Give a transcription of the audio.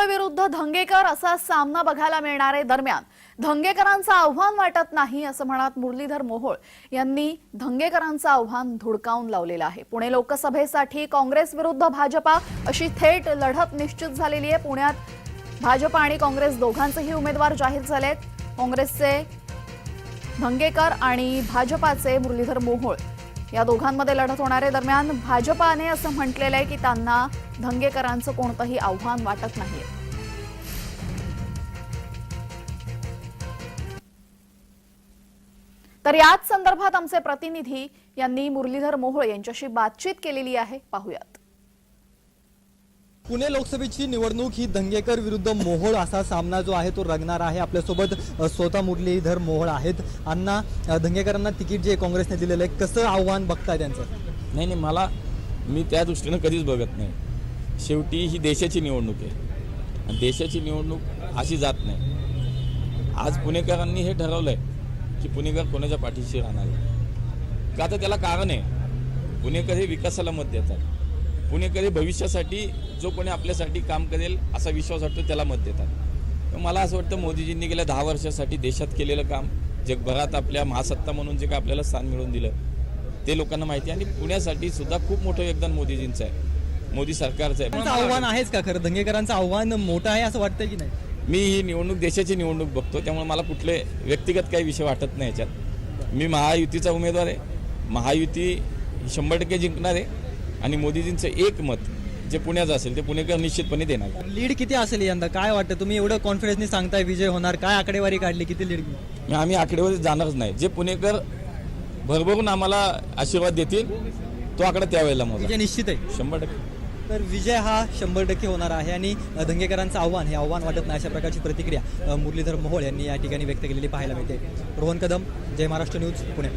मोहोळ विरुद्ध धंगेकर असा सामना बघायला मिळणार आहे दरम्यान. धंगेकरांचं आव्हान वाटत नाही असं म्हणत मुरलीधर मोहोळ यांनी धंगेकरांचं आव्हान धुडकावून लावलेलं आहे. पुणे लोकसभेसाठी काँग्रेस विरुद्ध भाजपा अशी थेट लढत निश्चित झालेली आहे. पुण्यात भाजपा आणि काँग्रेस दोघांचेही उमेदवार जाहीर झालेत. काँग्रेसचे धंगेकर आणि भाजपाचे मुरलीधर मोहोळ या दोघांमध्ये लढत होणार आहे दरम्यान भाजपाने असं म्हटलेलं आहे की त्यांना धंगेकरांचं कोणतंही आव्हान वाटत नाहीये. तर याच संदर्भात आमचे प्रतिनिधी यांनी मुरलीधर मोहोळ यांच्याशी बातचीत केलेली आहे. पाहुयात. पुणे लोकसभेची निवडणूक ही दंगेकर विरुद्ध मोहोळ असा सामना जो आहे तो रंगणार आहे. आपल्यासोबत स्वतः मुरलीधर मोहोळ आहेत. अण्णा धंगेकरांना दंगेकरांना तिकीट जे काँग्रेसने दिलेलं आहे कसं आव्हान बघताय त्यांचं? नाही नाही मला मी त्या दृष्टीनं कधीच बघत नाही. शेवटी ही देशाची निवडणूक आहे. आणि देशाची निवडणूक अशी जात नाही. आज पुणेकरांनी हे ठरवलंय की पुणेकर कोणाच्या पाठीशी राहणार आहे? का तर त्याला कारण आहे? पुणेकर हे विकासाला मत देतात. पुणेकर भविष्यासाठी जो कोणी आपल्यासाठी काम करेल असा विश्वास वाटतो त्याला मत देतात. मला असं वाटतं मोदीजींनी गेल्या दहा वर्षासाठी देशात केलेलं काम जगभरात आपल्या महासत्ता म्हणून जे काय आपल्याला स्थान मिळवून दिलं ते लोकांना माहिती आहे. आणि पुण्यासाठी सुद्धा खूप मोठं योगदान मोदीजींचं आहे. मोदी सरकारचं आहे. आव्हान आहेच का खरं? दंगेकरांचं आव्हान मोठं आहे असं वाटतंय की नाही? मी ही निवडणूक देशाची निवडणूक बघतो त्यामुळे मला कुठले व्यक्तिगत काही विषय वाटत नाही याच्यात. मी महायुतीचा उमेदवार आहे. महायुती शंभर टक्के जिंकणार आहे. आणि मोदीजींचं एक मत जे पुण्याचं असेल ते पुणेकर निश्चितपणे देणार. लीड किती असेल यंदा? काय वाटतं? तुम्ही एवढं कॉन्फिडन्सनी सांगताय विजय होणार. काय आकडेवारी काढली? किती लीड आम्ही आकडेवारी जाणारच नाही. जे पुणेकर भरभरून आम्हाला आशीर्वाद देतील तो आकडा त्यावेळेला मोजा. निश्चित आहे. शंभर टक्के. तर विजय हा शंभर टक्के होणार आहे आणि अ, दंगेकरांचं आव्हान हे आव्हान वाटत नाही अशा प्रकारची प्रतिक्रिया मुरलीधर मोहोळ यांनी या ठिकाणी व्यक्त केलेली पाहायला मिळते. रोहन कदम जय महाराष्ट्र न्यूज पुणे.